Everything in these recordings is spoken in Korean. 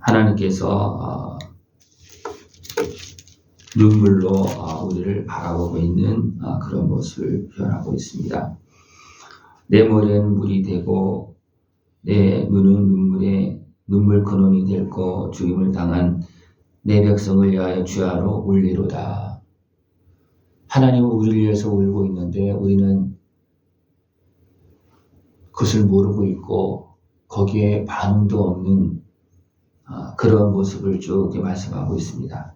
하나님께서 어, 눈물로 어, 우리를 바라보고 있는 어, 그런 모습을 표현하고 있습니다. 내 머리에는 물이 되고 내 눈은 눈물에 눈물 근원이 될고 죽임을 당한 내 백성을 위하여 주야로 울리로다. 하나님은 우리를 위해서 울고 있는데 우리는 그것을 모르고 있고 거기에 반응도 없는 아, 그런 모습을 쭉 말씀하고 있습니다.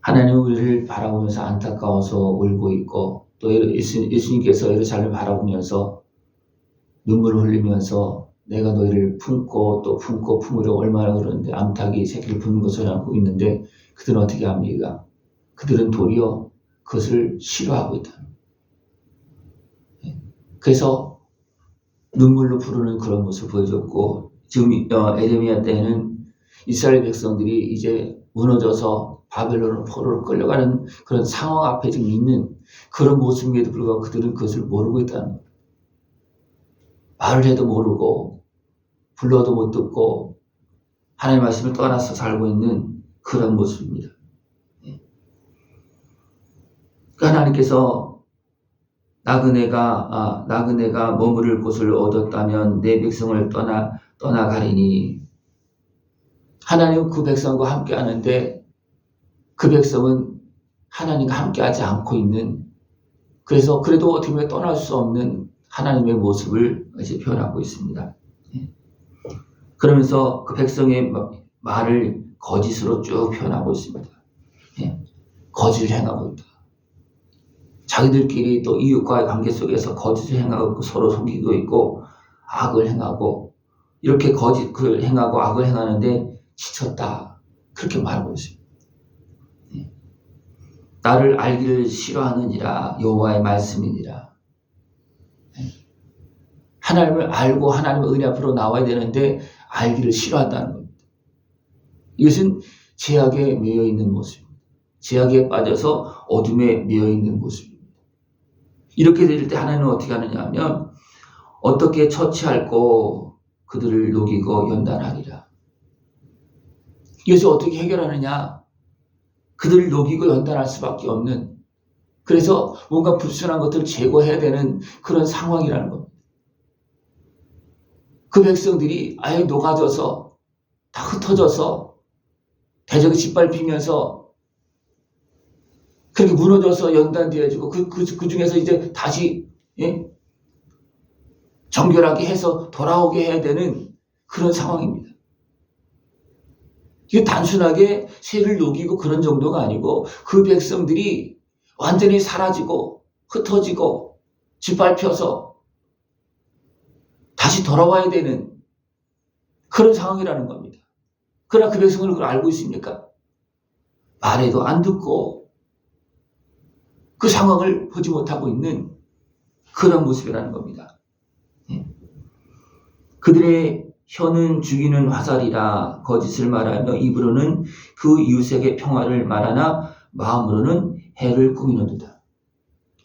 하나님은 우리를 바라보면서 안타까워서 울고 있고 또 예수- 예수님께서 예루살렘을 바라보면서 눈물을 흘리면서 내가 너희를 품고 또 품고 품으려 얼마나 그러는데 암탉이 새끼를 품는 것을 알고 있는데 그들은 어떻게 합니까? 그들은 도리어 그것을 싫어하고 있다. 예. 그래서 눈물로 부르는 그런 모습을 보여줬고 지금 이- 어, 에레미야 때는 이스라엘 백성들이 이제 무너져서 바벨론으로 포로로 끌려가는 그런 상황 앞에 지금 있는 그런 모습임에도 불구하고 그들은 그것을 모르고 있다는 거예요. 말을 해도 모르고 불러도 못 듣고 하나님 말씀을 떠나서 살고 있는 그런 모습입니다. 예. 그러니까 하나님께서 나그네가 아, 나그네가 머무를 곳을 얻었다면 내 백성을 떠나 떠나가리니 하나님 그 백성과 함께 하는데 그 백성은 하나님과 함께 하지 않고 있는 그래서 그래도 어떻게 보면 떠날 수 없는 하나님의 모습을 이제 표현하고 있습니다. 예. 그러면서 그 백성의 마- 말을 거짓으로 쭉 표현하고 있습니다. 예. 거짓을 행하고 있다. 자기들끼리 또 이웃과의 관계 속에서 거짓을 행하고 서로 속이고 있고 악을 행하고 이렇게 거짓을 행하고 악을 행하는데 지쳤다. 그렇게 말하고 있습니다. 예. 나를 알기를 싫어하느니라 여호와의 말씀이니라. 예. 하나님을 알고 하나님의 은혜 앞으로 나와야 되는데 알기를 싫어한다는 겁니다. 이것은 죄악에 매여 있는 모습입니다. 죄악에 빠져서 어둠에 매여 있는 모습입니다. 이렇게 될 때 하나님은 어떻게 하느냐 하면 어떻게 처치할고 그들을 녹이고 연단하리라. 이것을 어떻게 해결하느냐? 그들을 녹이고 연단할 수밖에 없는 그래서 뭔가 불순한 것들을 제거해야 되는 그런 상황이라는 겁니다. 그 백성들이 아예 녹아져서 다 흩어져서 대적에 짓밟히면서 그렇게 무너져서 연단되어지고 그, 그, 그 중에서 이제 다시 예? 정결하게 해서 돌아오게 해야 되는 그런 상황입니다. 이게 단순하게 새를 녹이고 그런 정도가 아니고 그 백성들이 완전히 사라지고 흩어지고 짓밟혀서 다시 돌아와야 되는 그런 상황이라는 겁니다. 그러나 그 백성은 그걸 알고 있습니까? 말해도 안 듣고 그 상황을 보지 못하고 있는 그런 모습이라는 겁니다. 예. 그들의 혀는 죽이는 화살이라 거짓을 말하며 입으로는 그 이웃에게 평화를 말하나 마음으로는 해를 꾸미는도다.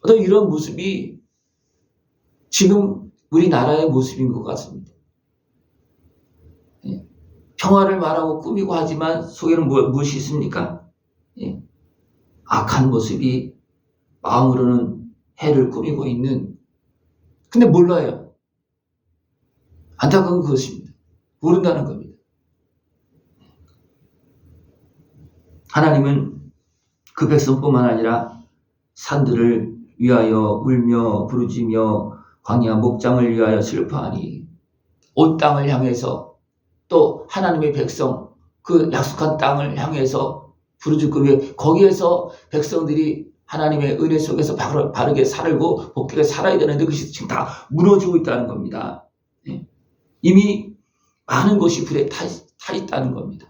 어떤 이런 모습이 지금 우리나라의 모습인 것 같습니다. 예. 평화를 말하고 꾸미고 하지만 속에는 무, 무엇이 있습니까? 예. 악한 모습이 마음으로는 해를 꾸미고 있는 근데 몰라요. 안타까운 그것입니다. 모른다는 겁니다. 하나님은 그 백성뿐만 아니라 산들을 위하여 울며 부르짖며 광야 목장을 위하여 슬퍼하니 온 땅을 향해서 또 하나님의 백성 그 약속한 땅을 향해서 부르짖고 왜 거기에서 백성들이 하나님의 은혜 속에서 바르게 살고 복되게 살아야 되는데 그것이 지금 다 무너지고 있다는 겁니다. 예. 이미 많은 것이 불에 타, 타 있다는 겁니다.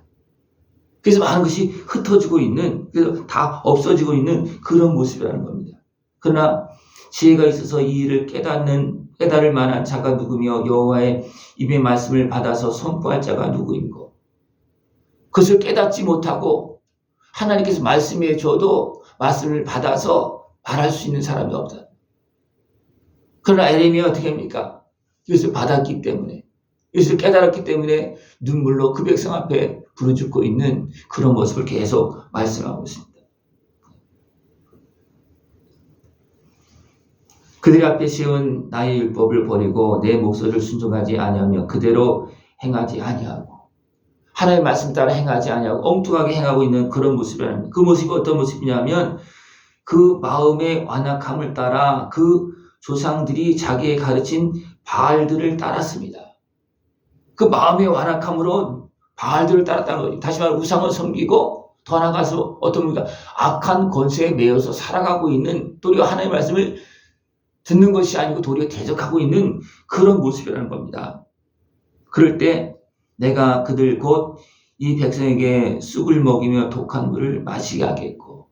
그래서 많은 것이 흩어지고 있는, 그래서 다 없어지고 있는 그런 모습이라는 겁니다. 그러나 지혜가 있어서 이 일을 깨닫는, 깨달을 만한 자가 누구며 여호와의 입의 말씀을 받아서 선포할 자가 누구인고. 그것을 깨닫지 못하고 하나님께서 말씀해 줘도 말씀을 받아서 말할 수 있는 사람이 없다. 그러나 에레미야 어떻게 합니까? 이것을 받았기 때문에 이것을 깨달았기 때문에 눈물로 그 백성 앞에 부르짖고 있는 그런 모습을 계속 말씀하고 있습니다. 그들 앞에 세운 나의 율법을 버리고 내 목소리를 순종하지 아니하며 그대로 행하지 아니하고 하나님의 말씀 따라 행하지 아니하고 엉뚱하게 행하고 있는 그런 모습이라는 그 모습이 어떤 모습이냐면 그 마음의 완악함을 따라 그 조상들이 자기의 가르친 바알들을 따랐습니다. 그 마음의 완악함으로 바알들을 따랐다는 거죠. 다시 말해 우상을 섬기고 더 나아가서 어떤 분가 악한 권세에 매여서 살아가고 있는 도리어 하나님의 말씀을 듣는 것이 아니고 도리어 대적하고 있는 그런 모습이라는 겁니다. 그럴 때 내가 그들 곧 이 백성에게 쑥을 먹이며 독한 물을 마시게 하겠고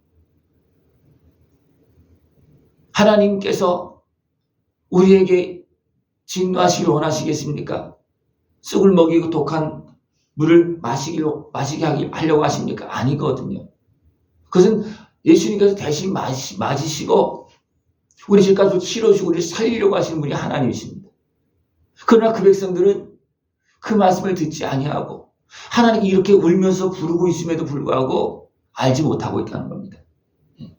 하나님께서 우리에게 진노하시길 원하시겠습니까? 쑥을 먹이고 독한 물을 마시기로, 마시게 하려고 하십니까? 아니거든요. 그것은 예수님께서 대신 마시, 맞으시고, 우리 집까지 치러주고 우리를 살리려고 하시는 분이 하나님이십니다. 그러나 그 백성들은 그 말씀을 듣지 아니하고, 하나님이 이렇게 울면서 부르고 있음에도 불구하고 알지 못하고 있다는 겁니다. 예.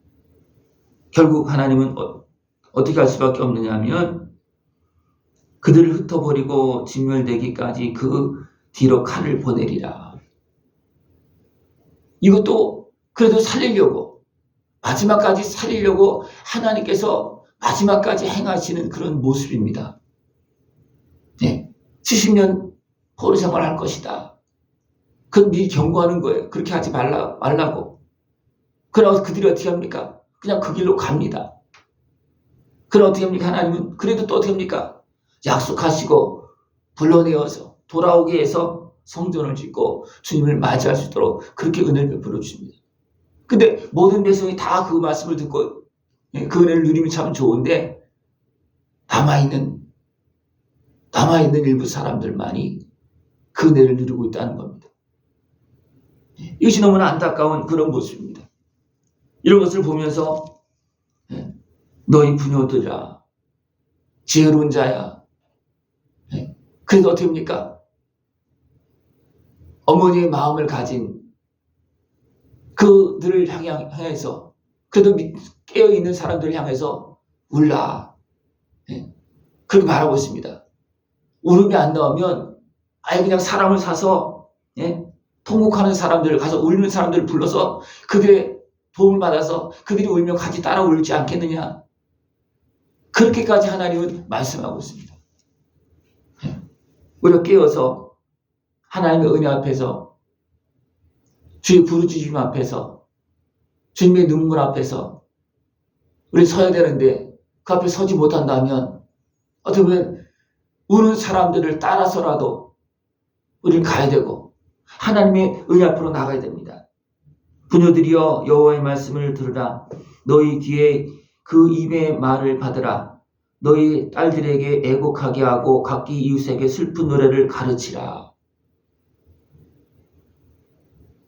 결국 하나님은 어, 어떻게 할 수밖에 없느냐 하면, 그들을 흩어버리고 진멸되기까지 그 뒤로 칼을 보내리라. 이것도 그래도 살리려고 마지막까지 살리려고 하나님께서 마지막까지 행하시는 그런 모습입니다. 네, 70년 포로 생활할 것이다. 그건 미리 경고하는 거예요. 그렇게 하지 말라, 말라고. 그러나 그들이 어떻게 합니까? 그냥 그 길로 갑니다. 그럼 어떻게 합니까? 하나님은 그래도 또 어떻게 합니까? 약속하시고 불러내어서 돌아오게 해서 성전을 짓고 주님을 맞이할 수 있도록 그렇게 은혜를 베풀어 주십니다. 근데 모든 백성이 다 그 말씀을 듣고 예, 그 은혜를 누리면 참 좋은데 남아있는 남아있는 일부 사람들만이 그 은혜를 누리고 있다는 겁니다. 예, 이것이 너무나 안타까운 그런 모습입니다. 이런 것을 보면서 예, 너희 부녀들아 지혜로운 자야 그래서 어떻게 합니까? 어머니의 마음을 가진 그들을 향해서 그래도 깨어있는 사람들을 향해서 울라. 예. 그렇게 말하고 있습니다. 울음이 안 나오면 아예 그냥 사람을 사서 예? 통곡하는 사람들 가서 울는 사람들을 불러서 그들의 도움을 받아서 그들이 울면 같이 따라 울지 않겠느냐. 그렇게까지 하나님은 말씀하고 있습니다. 예. 우리가 깨어서 하나님의 은혜 앞에서 주의 부르짖음 앞에서 주님의 눈물 앞에서 우리 서야 되는데 그 앞에 서지 못한다면 어떻게 보면 우는 사람들을 따라서라도 우리는 가야 되고 하나님의 은혜 앞으로 나가야 됩니다. 부녀들이여 여호와의 말씀을 들으라 너희 귀에 그 입의 말을 받으라 너희 딸들에게 애곡하게 하고 각기 이웃에게 슬픈 노래를 가르치라.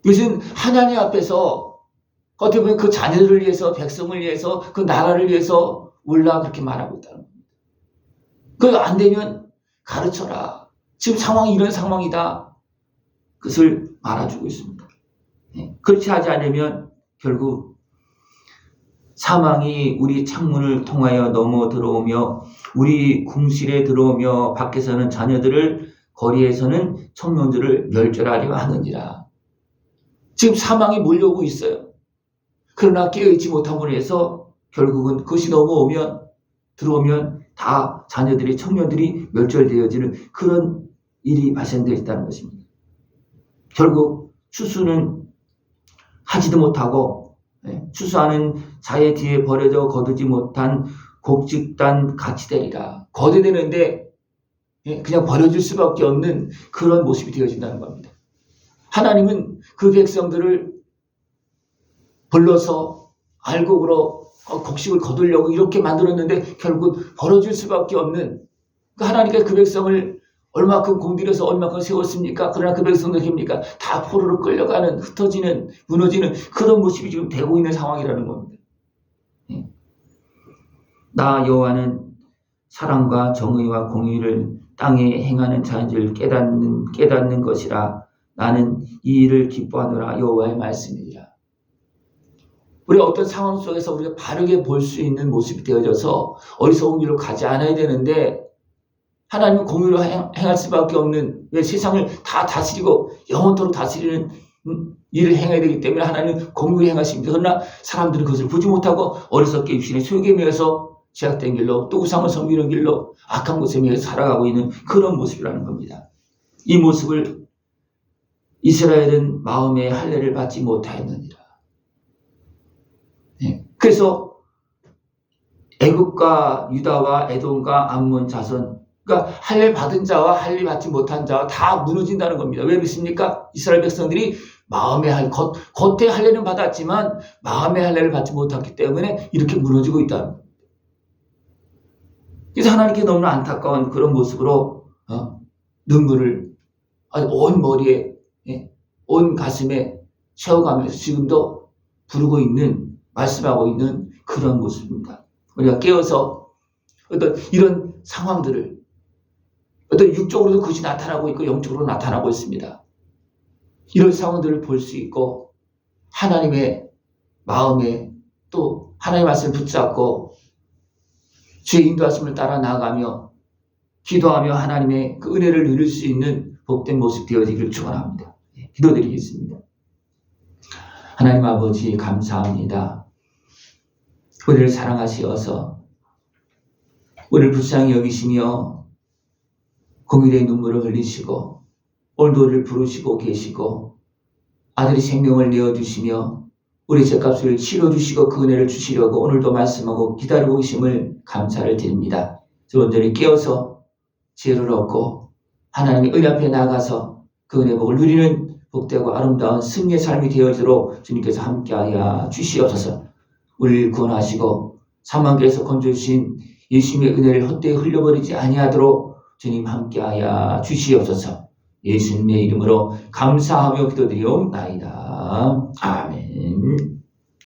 이것은 하나님 앞에서 어떻게 보면 그 자녀들을 위해서 백성을 위해서 그 나라를 위해서 울라 그렇게 말하고 있다는 겁니다. 그거 안 되면 가르쳐라. 지금 상황이 이런 상황이다. 그것을 말아주고 있습니다. 네. 그렇지 하지 않으면 결국 사망이 우리 창문을 통하여 넘어 들어오며 우리 궁실에 들어오며 밖에서는 자녀들을 거리에서는 청년들을 멸절하려 하느니라. 지금 사망이 몰려오고 있어요. 그러나 깨어있지 못함으로 해서 결국은 그것이 넘어오면 들어오면 다 자녀들이 청년들이 멸절되어지는 그런 일이 발생되어 있다는 것입니다. 결국 추수는 하지도 못하고 예, 추수하는 자의 뒤에 버려져 거두지 못한 곡직단 같이 되리라. 거두되는데 예, 그냥 버려질 수밖에 없는 그런 모습이 되어진다는 겁니다. 하나님은 그 백성들을 불러서 알곡으로 곡식을 거두려고 이렇게 만들었는데 결국 벌어질 수밖에 없는 그 하나님께 그 백성을 얼마큼 공들여서 얼마큼 세웠습니까? 그러나 그 백성들 입니까? 다 포로로 끌려가는 흩어지는 무너지는 그런 모습이 지금 되고 있는 상황이라는 겁니다. 나 여호와는 사랑과 정의와 공의를 땅에 행하는 자인 줄 깨닫는 깨닫는 것이라 나는 이 일을 기뻐하노라 여호와의 말씀이니라. 우리 어떤 상황 속에서 우리가 바르게 볼 수 있는 모습이 되어져서 어리석은 길로 가지 않아야 되는데 하나님은 공의로 행- 행할 수밖에 없는 왜 세상을 다 다스리고 영원토록 다스리는 음, 일을 행해야 되기 때문에 하나님은 공의로 행하십니다. 그러나 사람들은 그것을 보지 못하고 어리석게 육신의 소욕에 매여서 제약된 길로 또 우상을 섬기는 길로 악한 곳에 매여 살아가고 있는 그런 모습이라는 겁니다. 이 모습을 이스라엘은 마음의 할례를 받지 못하였느니라. 네. 그래서 애굽과 유다와 에돔과 암몬 자손 그러니까 할례 받은 자와 할례 받지 못한 자와 다 무너진다는 겁니다. 왜 그렇습니까? 이스라엘 백성들이 마음의 할 겉, 겉에 할례는 받았지만 마음의 할례를 받지 못했기 때문에 이렇게 무너지고 겁니다. 그래서 하나님께 너무나 안타까운 그런 모습으로 어? 눈물을 아니, 온 머리에 예, 온 가슴에 채워가면서 지금도 부르고 있는 말씀하고 있는 그런 모습입니다. 우리가 깨어서 어떤 이런 상황들을 어떤 육적으로도 그것이 나타나고 있고 영적으로 나타나고 있습니다. 이런 상황들을 볼 수 있고 하나님의 마음에 또 하나님의 말씀을 붙잡고 주의 인도하심을 따라 나아가며 기도하며 하나님의 그 은혜를 누릴 수 있는 복된 모습 되어지기를 축원합니다. 예, 기도드리겠습니다. 하나님 아버지 감사합니다. 우리를 사랑하시어서 우리를 불쌍히 여기시며 공일의 눈물을 흘리시고 우리를 부르시고 계시고 아들이 생명을 내어주시며 우리 죄값을 치러주시고 그 은혜를 주시려고 오늘도 말씀하고 기다리고 계심을 감사를 드립니다. 여러분들이 깨어서 지혜를 얻고 하나님의 은 앞에 나가서 그 은혜 복을 누리는 복되고 아름다운 승리의 삶이 되어지도록 주님께서 함께하여 주시옵소서 우리를 구원하시고 사망계에서 건져주신 예수님의 은혜를 헛되이 흘려버리지 아니하도록 주님 함께하여 주시옵소서 예수님의 이름으로 감사하며 기도드리옵나이다. 아멘